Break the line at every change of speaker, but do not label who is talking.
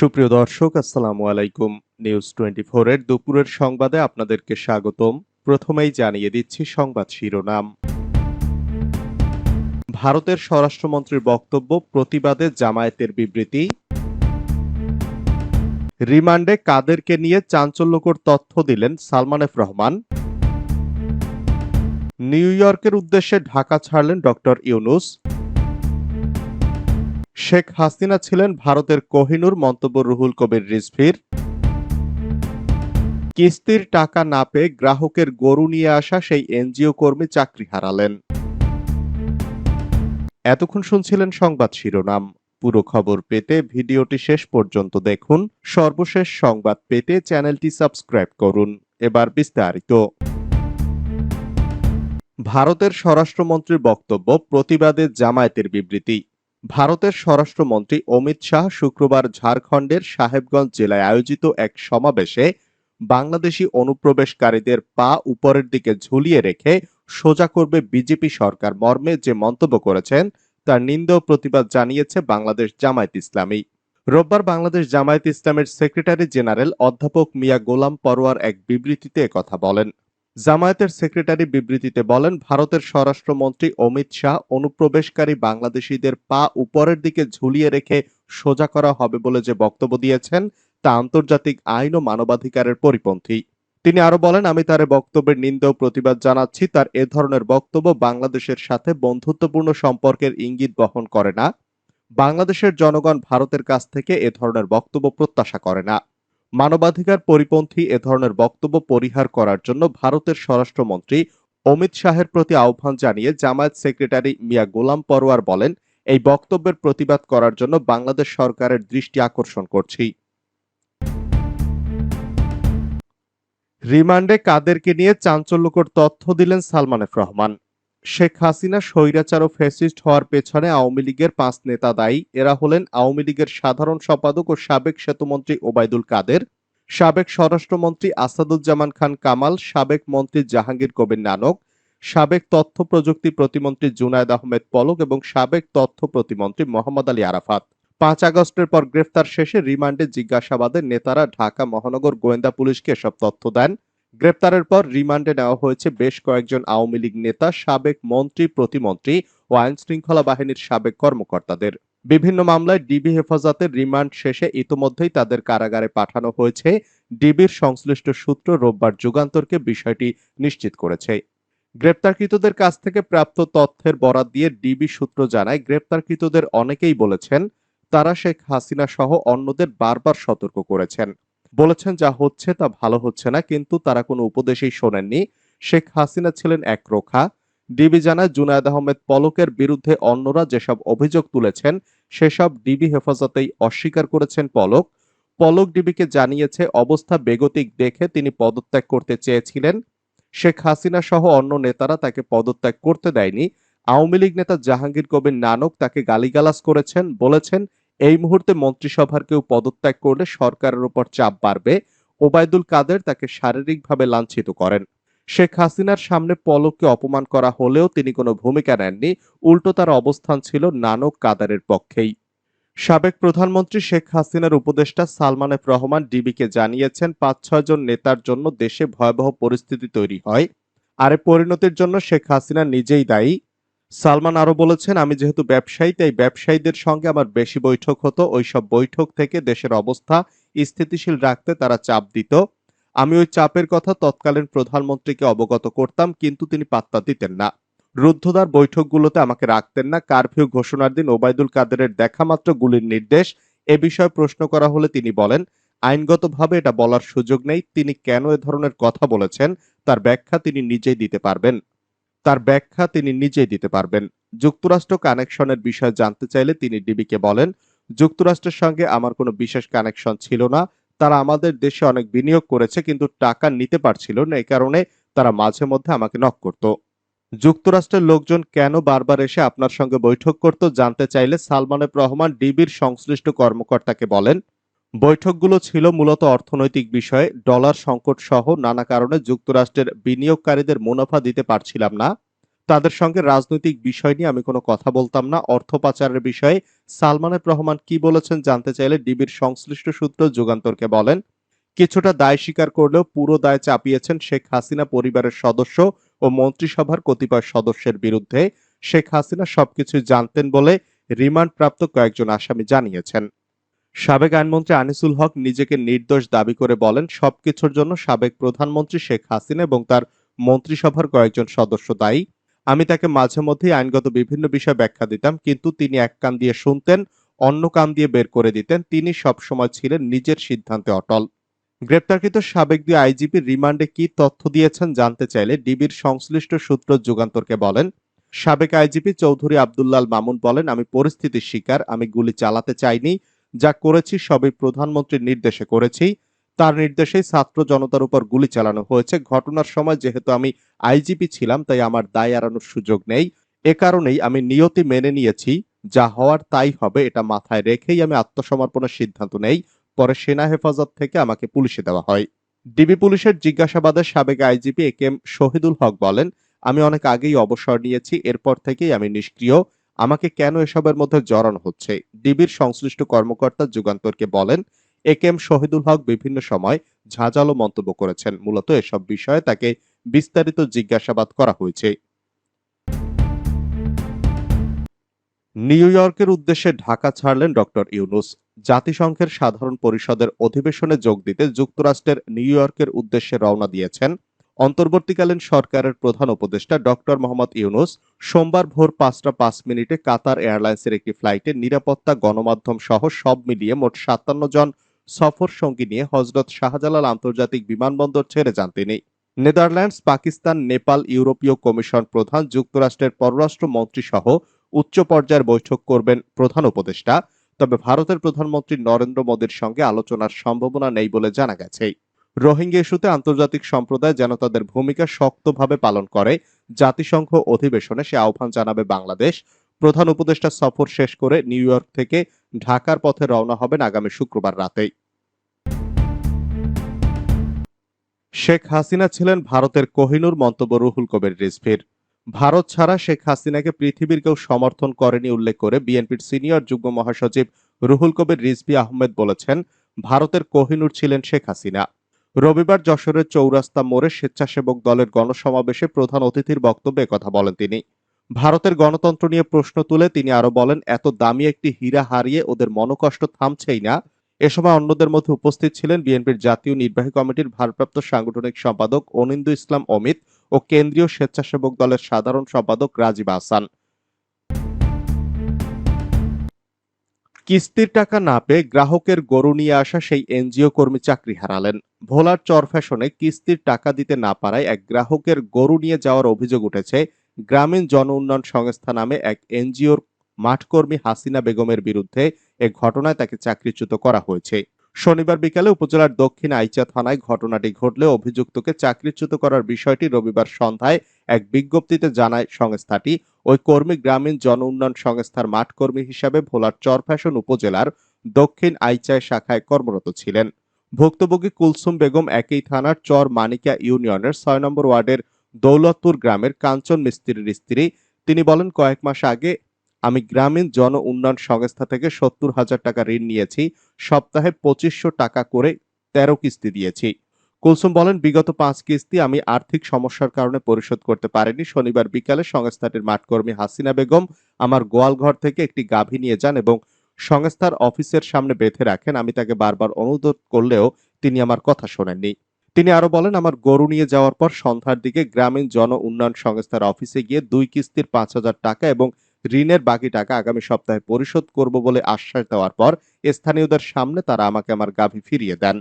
সুপ্রিয় দর্শক আসসালামু আলাইকুম নিউজ টোয়েন্টি এর দুপুরের সংবাদে আপনাদেরকে স্বাগতম প্রথমেই জানিয়ে দিচ্ছি সংবাদ শিরোনাম ভারতের স্বরাষ্ট্রমন্ত্রীর বক্তব্য প্রতিবাদে জামায়াতের বিবৃতি রিমান্ডে কাদেরকে নিয়ে চাঞ্চল্যকর তথ্য দিলেন সালমান এফ রহমান নিউ ইয়র্কের উদ্দেশ্যে ঢাকা ছাড়লেন ডক্টর ইউনুস শেখ হাসিনা ছিলেন ভারতের কোহিনুর মন্তব্য রুহুল কবির রিজভির কিস্তির টাকা না পেয়ে গ্রাহকের গরু নিয়ে আসা সেই এনজিও কর্মী চাকরি হারালেন এতক্ষণ শুনছিলেন সংবাদ শিরোনাম পুরো খবর পেতে ভিডিওটি শেষ পর্যন্ত দেখুন সর্বশেষ সংবাদ পেতে চ্যানেলটি সাবস্ক্রাইব করুন এবার বিস্তারিত ভারতের স্বরাষ্ট্রমন্ত্রীর বক্তব্য প্রতিবাদে জামায়াতের বিবৃতি ভারতের স্বরাষ্ট্রমন্ত্রী অমিত শাহ শুক্রবার ঝাড়খণ্ডের সাহেবগঞ্জ জেলায় আয়োজিত এক সমাবেশে বাংলাদেশি অনুপ্রবেশকারীদের পা উপরের দিকে ঝুলিয়ে রেখে সোজা করবে বিজেপি সরকার মর্মে যে মন্তব্য করেছেন তার নিন্দ প্রতিবাদ জানিয়েছে বাংলাদেশ জামায়াত ইসলামী রোববার বাংলাদেশ জামায়াত ইসলামের সেক্রেটারি জেনারেল অধ্যাপক মিয়া গোলাম পরোয়ার এক বিবৃতিতে কথা বলেন জামায়াতের সেক্রেটারি বিবৃতিতে বলেন ভারতের স্বরাষ্ট্রমন্ত্রী অমিত শাহ অনুপ্রবেশকারী বাংলাদেশিদের পা উপরের দিকে ঝুলিয়ে রেখে সোজা করা হবে বলে যে বক্তব্য দিয়েছেন তা আন্তর্জাতিক আইন ও মানবাধিকারের পরিপন্থী তিনি আরো বলেন আমি তার বক্তব্যের নিন্দা ও প্রতিবাদ জানাচ্ছি তার এ ধরনের বক্তব্য বাংলাদেশের সাথে বন্ধুত্বপূর্ণ সম্পর্কের ইঙ্গিত বহন করে না বাংলাদেশের জনগণ ভারতের কাছ থেকে এ ধরনের বক্তব্য প্রত্যাশা করে না মানবাধিকার পরিপন্থী এ ধরনের বক্তব্য পরিহার করার জন্য ভারতের স্বরাষ্ট্রমন্ত্রী অমিত শাহের প্রতি আহ্বান জানিয়ে জামায়াত সেক্রেটারি মিয়া গোলাম পরোয়ার বলেন এই বক্তব্যের প্রতিবাদ করার জন্য বাংলাদেশ সরকারের দৃষ্টি আকর্ষণ করছি রিমান্ডে কাদেরকে নিয়ে চাঞ্চল্যকর তথ্য দিলেন সালমান রহমান শেখ হাসিনা স্বৈরাচার ও ফ্যাসিস্ট হওয়ার পেছনে আওয়ামী লীগের পাঁচ নেতা দায়ী এরা হলেন আওয়ামী লীগের সাধারণ সম্পাদক ও সাবেক সেতুমন্ত্রী ওবায়দুল কাদের সাবেক স্বরাষ্ট্রমন্ত্রী আসাদুজ্জামান খান কামাল সাবেক মন্ত্রী জাহাঙ্গীর কবির নানক সাবেক তথ্য প্রযুক্তি প্রতিমন্ত্রী জুনায়দ আহমেদ পলক এবং সাবেক তথ্য প্রতিমন্ত্রী মোহাম্মদ আলী আরাফাত পাঁচ আগস্টের পর গ্রেফতার শেষে রিমান্ডে জিজ্ঞাসাবাদের নেতারা ঢাকা মহানগর গোয়েন্দা পুলিশকে এসব তথ্য দেন গ্রেপ্তারের পর রিমান্ডে নেওয়া হয়েছে বেশ কয়েকজন আওয়ামী লীগ নেতা সাবেক মন্ত্রী প্রতিমন্ত্রী ও আইন শৃঙ্খলা বাহিনীর সাবেক কর্মকর্তাদের বিভিন্ন মামলায় ডিবি হেফাজতের রিমান্ড শেষে ইতোমধ্যেই তাদের কারাগারে পাঠানো হয়েছে ডিবির সংশ্লিষ্ট সূত্র রোববার যুগান্তরকে বিষয়টি নিশ্চিত করেছে গ্রেপ্তারকৃতদের কাছ থেকে প্রাপ্ত তথ্যের বরাত দিয়ে ডিবি সূত্র জানায় গ্রেপ্তারকৃতদের অনেকেই বলেছেন তারা শেখ হাসিনা সহ অন্যদের বারবার সতর্ক করেছেন বলেছেন যা হচ্ছে তা ভালো হচ্ছে না কিন্তু তারা কোনো উপদেশই শোনেননি শেখ হাসিনা ছিলেন এক রোখা ডিবি জানায় জুনায়দ আহমেদ পলকের বিরুদ্ধে অন্যরা যেসব অভিযোগ তুলেছেন সেসব ডিবি হেফাজতেই অস্বীকার করেছেন পলক পলক ডিবিকে জানিয়েছে অবস্থা বেগতিক দেখে তিনি পদত্যাগ করতে চেয়েছিলেন শেখ হাসিনা সহ অন্য নেতারা তাকে পদত্যাগ করতে দেয়নি আওয়ামী লীগ নেতা জাহাঙ্গীর কবির নানক তাকে গালিগালাস করেছেন বলেছেন এই মুহূর্তে মন্ত্রিসভার কেউ পদত্যাগ করলে সরকারের ওপর চাপ বাড়বে ওবায়দুল কাদের তাকে শারীরিকভাবে লাঞ্ছিত করেন শেখ হাসিনার সামনে পলককে অপমান করা হলেও তিনি কোনো ভূমিকা নেননি উল্টো তার অবস্থান ছিল নানক কাদারের পক্ষেই সাবেক প্রধানমন্ত্রী শেখ হাসিনার উপদেষ্টা সালমান এফ রহমান ডিবিকে জানিয়েছেন পাঁচ ছয়জন নেতার জন্য দেশে ভয়াবহ পরিস্থিতি তৈরি হয় আর পরিণতির জন্য শেখ হাসিনা নিজেই দায়ী সালমান আরও বলেছেন আমি যেহেতু ব্যবসায়ী তাই ব্যবসায়ীদের সঙ্গে আমার বেশি বৈঠক হতো ওই সব বৈঠক থেকে দেশের অবস্থা স্থিতিশীল রাখতে তারা চাপ দিত আমি ওই চাপের কথা তৎকালীন প্রধানমন্ত্রীকে অবগত করতাম কিন্তু তিনি পাত্তা দিতেন না রুদ্ধদ্বার বৈঠকগুলোতে আমাকে রাখতেন না কারফিউ ঘোষণার দিন ওবায়দুল কাদেরের দেখা মাত্র গুলির নির্দেশ এ বিষয়ে প্রশ্ন করা হলে তিনি বলেন আইনগতভাবে এটা বলার সুযোগ নেই তিনি কেন এ ধরনের কথা বলেছেন তার ব্যাখ্যা তিনি নিজেই দিতে পারবেন তার ব্যাখ্যা তিনি নিজেই দিতে পারবেন যুক্তরাষ্ট্র কানেকশনের বিষয়ে জানতে চাইলে তিনি ডিবিকে বলেন যুক্তরাষ্ট্রের সঙ্গে আমার কোনো বিশেষ কানেকশন ছিল না তারা আমাদের দেশে অনেক বিনিয়োগ করেছে কিন্তু টাকা নিতে পারছিল না এই কারণে তারা মাঝে মধ্যে আমাকে নক করত যুক্তরাষ্ট্রের লোকজন কেন বারবার এসে আপনার সঙ্গে বৈঠক করত জানতে চাইলে সালমান রহমান ডিবির সংশ্লিষ্ট কর্মকর্তাকে বলেন বৈঠকগুলো ছিল মূলত অর্থনৈতিক বিষয়ে ডলার সংকট সহ নানা কারণে যুক্তরাষ্ট্রের বিনিয়োগকারীদের মুনাফা দিতে পারছিলাম না তাদের সঙ্গে রাজনৈতিক বিষয় নিয়ে আমি কোনো কথা বলতাম না অর্থ পাচারের বিষয়ে সালমানের রহমান কি বলেছেন জানতে চাইলে ডিবির সংশ্লিষ্ট সূত্র যুগান্তরকে বলেন কিছুটা দায় স্বীকার করলেও পুরো দায় চাপিয়েছেন শেখ হাসিনা পরিবারের সদস্য ও মন্ত্রিসভার কতিপয় সদস্যের বিরুদ্ধে শেখ হাসিনা সবকিছু জানতেন বলে রিমান্ডপ্রাপ্ত কয়েকজন আসামি জানিয়েছেন সাবেক আইনমন্ত্রী আনিসুল হক নিজেকে নির্দোষ দাবি করে বলেন সবকিছুর জন্য সাবেক প্রধানমন্ত্রী শেখ হাসিনা এবং তার মন্ত্রিসভার কয়েকজন সদস্য দায়ী আমি তাকে মাঝে মধ্যেই আইনগত বিভিন্ন বিষয় ব্যাখ্যা দিতাম কিন্তু তিনি এক কান দিয়ে শুনতেন অন্য কান দিয়ে বের করে দিতেন তিনি সবসময় ছিলেন নিজের সিদ্ধান্তে অটল গ্রেপ্তারকৃত সাবেক দুই আইজিপি রিমান্ডে কি তথ্য দিয়েছেন জানতে চাইলে ডিবির সংশ্লিষ্ট সূত্র যুগান্তরকে বলেন সাবেক আইজিপি চৌধুরী আবদুল্লাল মামুন বলেন আমি পরিস্থিতির শিকার আমি গুলি চালাতে চাইনি যা করেছি সবই প্রধানমন্ত্রীর নির্দেশে করেছি তার নির্দেশে ছাত্র জনতার উপর গুলি চালানো হয়েছে ঘটনার সময় যেহেতু আমি আইজিপি ছিলাম তাই আমার দায় এড়ানোর সুযোগ নেই এ কারণেই আমি নিয়তি মেনে নিয়েছি যা হওয়ার তাই হবে এটা মাথায় রেখেই আমি আত্মসমর্পণের সিদ্ধান্ত নেই পরে সেনা হেফাজত থেকে আমাকে পুলিশে দেওয়া হয় ডিবি পুলিশের জিজ্ঞাসাবাদে সাবেক IGP A K M Shahidul Haque বলেন আমি অনেক আগেই অবসর নিয়েছি এরপর থেকেই আমি নিষ্ক্রিয় আমাকে কেন এসবের মধ্যে জড়ানো হচ্ছে ডিবির সংশ্লিষ্ট কর্মকর্তা যুগান্তরকে বলেন এ এম শহীদুল হক বিভিন্ন সময় ঝাঁঝালো মন্তব্য করেছেন মূলত এসব বিষয়ে তাকে বিস্তারিত জিজ্ঞাসাবাদ করা হয়েছে নিউ ইয়র্কের উদ্দেশ্যে ঢাকা ছাড়লেন ডক্টর ইউনুস জাতিসংঘের সাধারণ পরিষদের অধিবেশনে যোগ দিতে যুক্তরাষ্ট্রের নিউ ইয়র্কের উদ্দেশ্যে রওনা দিয়েছেন অন্তর্বর্তীকালীন সরকারের প্রধান উপদেষ্টা ডক্টর মোহাম্মদ ইউনুস সোমবার ভোর পাঁচটা পাঁচ মিনিটে কাতার এয়ারলাইন্সের একটি ফ্লাইটে নিরাপত্তা গণমাধ্যম সহ সব মিলিয়ে মোট সাতান্ন জন সফর সঙ্গী নিয়ে হজরত শাহজালাল আন্তর্জাতিক বিমানবন্দর ছেড়ে যান তিনি নেদারল্যান্ডস পাকিস্তান নেপাল ইউরোপীয় কমিশন প্রধান যুক্তরাষ্ট্রের পররাষ্ট্র মন্ত্রী সহ উচ্চ পর্যায়ের বৈঠক করবেন প্রধান উপদেষ্টা তবে ভারতের প্রধানমন্ত্রী নরেন্দ্র মোদীর সঙ্গে আলোচনার সম্ভাবনা নেই বলে জানা গেছে রোহিঙ্গা ইস্যুতে আন্তর্জাতিক সম্প্রদায় যেন তাদের ভূমিকা শক্তভাবে পালন করে জাতিসংঘ অধিবেশনে সে আহ্বান জানাবে বাংলাদেশ প্রধান উপদেষ্টা সফর শেষ করে নিউ ইয়র্ক থেকে ঢাকার পথে রওনা হবেন আগামী শুক্রবার রাতেই শেখ হাসিনা ছিলেন ভারতের কোহিনুর মন্তব্য রুহুল কবির রিজভির ভারত ছাড়া শেখ হাসিনাকে পৃথিবীর কেউ সমর্থন করেনি উল্লেখ করে বিএনপির সিনিয়র যুগ্ম মহাসচিব রুহুল কবির রিজভি আহমেদ বলেছেন ভারতের কোহিনুর ছিলেন শেখ হাসিনা রবিবার যশোরের চৌরাস্তা মোড়ে স্বেচ্ছাসেবক দলের গণসমাবেশে প্রধান অতিথির বক্তব্যে কথা বলেন তিনি ভারতের গণতন্ত্র নিয়ে প্রশ্ন তুলে তিনি আরো বলেন এত দামি একটি হীরা হারিয়ে ওদের মনোকষ্ট থামছেই না এ সময় অন্যদের মধ্যে উপস্থিত ছিলেন বিএনপির জাতীয় নির্বাহী কমিটির ভারপ্রাপ্ত সাংগঠনিক সম্পাদক অনিন্দু ইসলাম অমিত ও কেন্দ্রীয় স্বেচ্ছাসেবক দলের সাধারণ সম্পাদক রাজীব আহসান কিস্তির টাকা না পেয়ে গ্রাহকের গরু নিয়ে আসা সেই এনজিও কর্মী চাকরি হারালেন ভোলার চর ফ্যাশনে কিস্তির টাকা দিতে না পারায় এক গ্রাহকের গরু নিয়ে যাওয়ার অভিযোগ উঠেছে গ্রামীণ জন উন্নয়ন সংস্থা নামে এক এনজিওর মাঠকর্মী হাসিনা বেগমের বিরুদ্ধে এ ঘটনায় তাকে চাকরিচ্যুত করা হয়েছে শনিবার বিকালে উপজেলার দক্ষিণ আইচা থানায় ঘটনাটি ঘটলে অভিযুক্তকে চাকরিচ্যুত করার বিষয়টি রবিবার সন্ধ্যায় এক বিজ্ঞপ্তিতে জানায় সংস্থাটি ওই কর্মী গ্রামীণ জন উন্নয়ন সংস্থার মাঠকর্মী হিসাবে ভোলার চরফ্যাশন উপজেলার দক্ষিণ আইচায় শাখায় কর্মরত ছিলেন ভুক্তভোগী কুলসুম বেগম একই থানার চর মানিকা ইউনিয়নের ছয় নম্বর ওয়ার্ডের দৌলতপুর গ্রামের কাঞ্চন মিস্ত্রির স্ত্রী তিনি বলেন কয়েক মাস আগে আমি গ্রামীণ জন উন্নয়ন সংস্থা থেকে সত্তর হাজার টাকা ঋণ নিয়েছি সপ্তাহে পঁচিশশো টাকা করে তেরো কিস্তি দিয়েছি কুলসুম বলেন বিগত পাঁচ কিস্তি আমি আর্থিক সমস্যার কারণে পরিশোধ করতে পারিনি শনিবার বিকালে সংস্থাটির মাঠকর্মী হাসিনা বেগম আমার গোয়ালঘর থেকে একটি গাভী নিয়ে যান এবং সংস্থার অফিসের সামনে বেঁধে রাখেন আমি তাকে বারবার অনুরোধ করলেও তিনি আমার কথা শোনেননি তিনি আরো বলেন আমার গরু নিয়ে যাওয়ার পর সন্ধ্যার দিকে গ্রামীণ জন উন্নয়ন সংস্থার অফিসে গিয়ে দুই কিস্তির পাঁচ হাজার টাকা এবং ঋণের বাকি টাকা আগামী সপ্তাহে পরিশোধ করব বলে আশ্বাস দেওয়ার পর স্থানীয়দের সামনে তারা আমাকে আমার গাভী ফিরিয়ে দেন